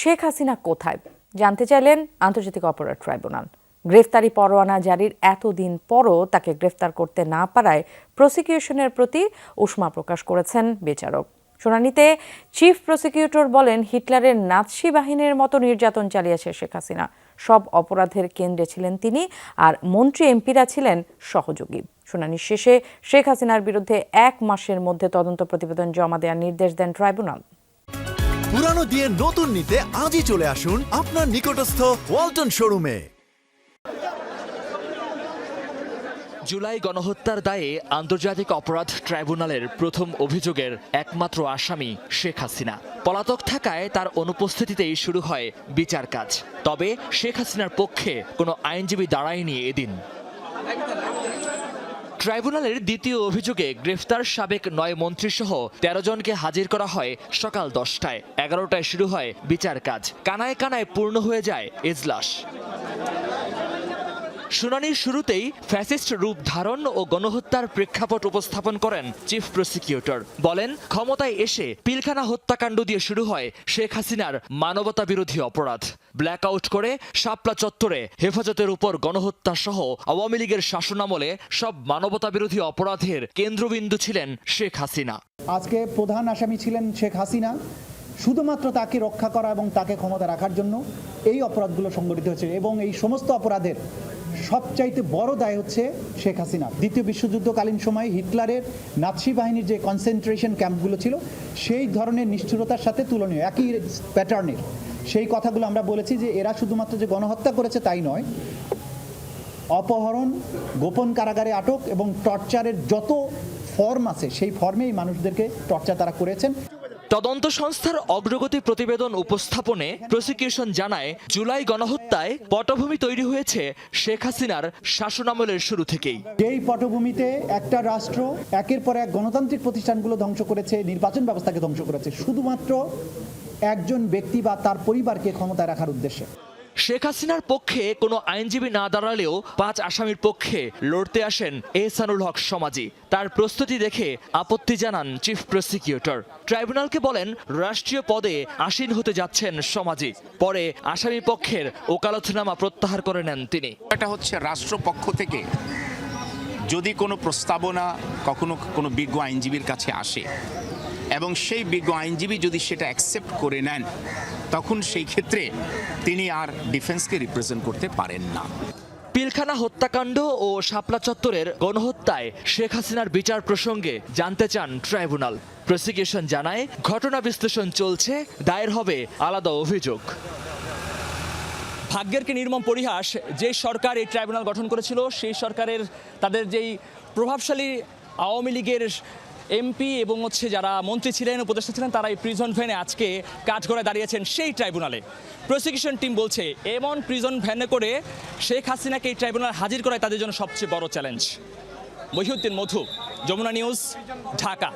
শেখ হাসিনা কোথায়? জানতে চাইলেন আন্তর্জাতিক অপরাধ ট্রাইব্যুনাল। গ্রেফতারি পরোয়ানা জারির এতদিন পরও তাকে গ্রেফতার করতে না পারায় প্রসিকিউশনের প্রতি উষ্মা প্রকাশ করেছেন বিচারক। শুনানিতে চিফ প্রসিকিউটর বলেন, হিটলারের নাৎসি বাহিনীর মতো নির্যাতন চালিয়েছে শেখ হাসিনা। সব অপরাধের কেন্দ্রে ছিলেন তিনি আর মন্ত্রী এমপিরা ছিলেন সহযোগী। শুনানি শেষে শেখ হাসিনার বিরুদ্ধে এক মাসের মধ্যে তদন্ত প্রতিবেদন জমা দেওয়ার নির্দেশ দেন ট্রাইব্যুনাল। পুরানো দিয়ে নতুন নিতে আজই চলে আসুন আপনার নিকটস্থ ওয়ালটন শোরুমে। জুলাই গণহত্যার দায়ে আন্তর্জাতিক অপরাধ ট্রাইব্যুনালের প্রথম অভিযোগের একমাত্র আসামি শেখ হাসিনা। পলাতক থাকায় তার অনুপস্থিতিতেই শুরু হয় বিচার কাজ। তবে শেখ হাসিনার পক্ষে কোনো আইনজীবী দাঁড়ায়নি এদিন। ট্রাইব্যুনালের দ্বিতীয় অভিযোগে গ্রেফতার সাবেক নয় মন্ত্রীসহ তেরো জনকে হাজির করা হয় সকাল দশটায়। এগারোটায় শুরু হয় বিচার কাজ। কানায় কানায় পূর্ণ হয়ে যায় এজলাস। শুনানির শুরুতেই ফ্যাসিস্ট রূপ ধারণ ও গণহত্যার প্রেক্ষাপট উপস্থাপন করেন চিফ প্রসিকিউটর। বলেন, ক্ষমতায় এসে পিলখানা হত্যাকাণ্ড দিয়ে শুরু হয় শেখ হাসিনার মানবতা বিরোধী অপরাধ। ব্ল্যাকআউট করে শাপলা চত্বরে হেফাজতের উপর গণহত্যা সহ আওয়ামী লীগের শাসনামলে সব মানবতা বিরোধী অপরাধের কেন্দ্রবিন্দু ছিলেন শেখ হাসিনা। আজকে প্রধান আসামি ছিলেন শেখ হাসিনা, শুধুমাত্র তাকে রক্ষা করা এবং তাকে ক্ষমতা রাখার জন্য এই অপরাধগুলো সংগঠিত হয়েছে এবং এই সমস্ত অপরাধের সবচাইতে বড় দায় হচ্ছে শেখ হাসিনা। দ্বিতীয় বিশ্বযুদ্ধকালীন সময়ে হিটলারের নাৎসি বাহিনীর যে কনসেন্ট্রেশন ক্যাম্পগুলো ছিল, সেই ধরনের নিষ্ঠুরতার সাথে তুলনীয়, একই প্যাটার্নের সেই কথাগুলো আমরা বলেছি যে এরা শুধুমাত্র যে গণহত্যা করেছে তাই নয় অপহরণ গোপন কারাগারে আটক এবং টর্চারের যত ফর্ম আছে সেই ফর্মে এই মানুষদেরকে টর্চার তারা করেছেন। তদন্ত সংস্থার অগ্রগতি প্রতিবেদন উপস্থাপনে প্রসিকিউশন জানায় জুলাই গণহত্যায় পটভূমি তৈরি হয়েছে শেখ হাসিনার শাসনামলের শুরু থেকেই। যেই পটভূমিতে একটা রাষ্ট্র একের পর এক গণতান্ত্রিক প্রতিষ্ঠানগুলো ধ্বংস করেছে নির্বাচন ব্যবস্থাকে ধ্বংস করেছে। শুধুমাত্র একজন ব্যক্তি বা তার পরিবারকে ক্ষমতায় রাখার উদ্দেশ্যে। শেখ হাসিনার পক্ষে কোনো আইনজীবী না দাঁড়ালেও পাঁচ আসামির পক্ষে লড়তে আসেন এহসানুল হক সমাজি। তার প্রস্তুতি দেখে আপত্তি জানান চিফ প্রসিকিউটর। ট্রাইব্যুনালকে বলেন রাষ্ট্রীয় পদে আসীন হতে যাচ্ছেন সমাজি। পরে আসামি পক্ষের ওকালতনামা প্রত্যাহার করে নেন তিনি। এটা হচ্ছে রাষ্ট্রপক্ষ থেকে যদি কোনো প্রস্তাবনা কখনো কোনো বিজ্ঞ আইনজীবীর কাছে আসে এবং সেই বিজ্ঞ আইনজীবী যদি সেটা অ্যাকসেপ্ট করে নেন তখন সেই ক্ষেত্রে তিনি আর ডিফেন্সকে রিপ্রেজেন্ট করতে পারেন না। পিলখানা হত্যাকাণ্ড ও শাপলা চত্বরের গণহত্যায় শেখ হাসিনার বিচার প্রসঙ্গে জানতে চান ট্রাইব্যুনাল। প্রসিকিউশন জানায় ঘটনা বিশ্লেষণ চলছে দায়ের হবে আলাদা অভিযোগ। ভাগ্যের কি নির্মম পরিহাস? যে সরকার এই ট্রাইব্যুনাল গঠন করেছিল সেই সরকারের তাদের যেই প্রভাবশালী আওয়ামী লীগের এমপি এবং হচ্ছে যারা মন্ত্রী ছিলেন, উপদেষ্টা ছিলেন, তারা এই প্রিজন ভ্যানে আজকে কাজ করে দাঁড়িয়েছেন সেই ট্রাইব্যুনালে প্রসিকিউশন টিম বলছে, এমন প্রিজন ভ্যানে করে শেখ হাসিনাকে এই ট্রাইব্যুনাল হাজির করায় তাদের জন্য সবচেয়ে বড় চ্যালেঞ্জ মহিউদ্দিন মধু, যমুনা নিউজ ঢাকা।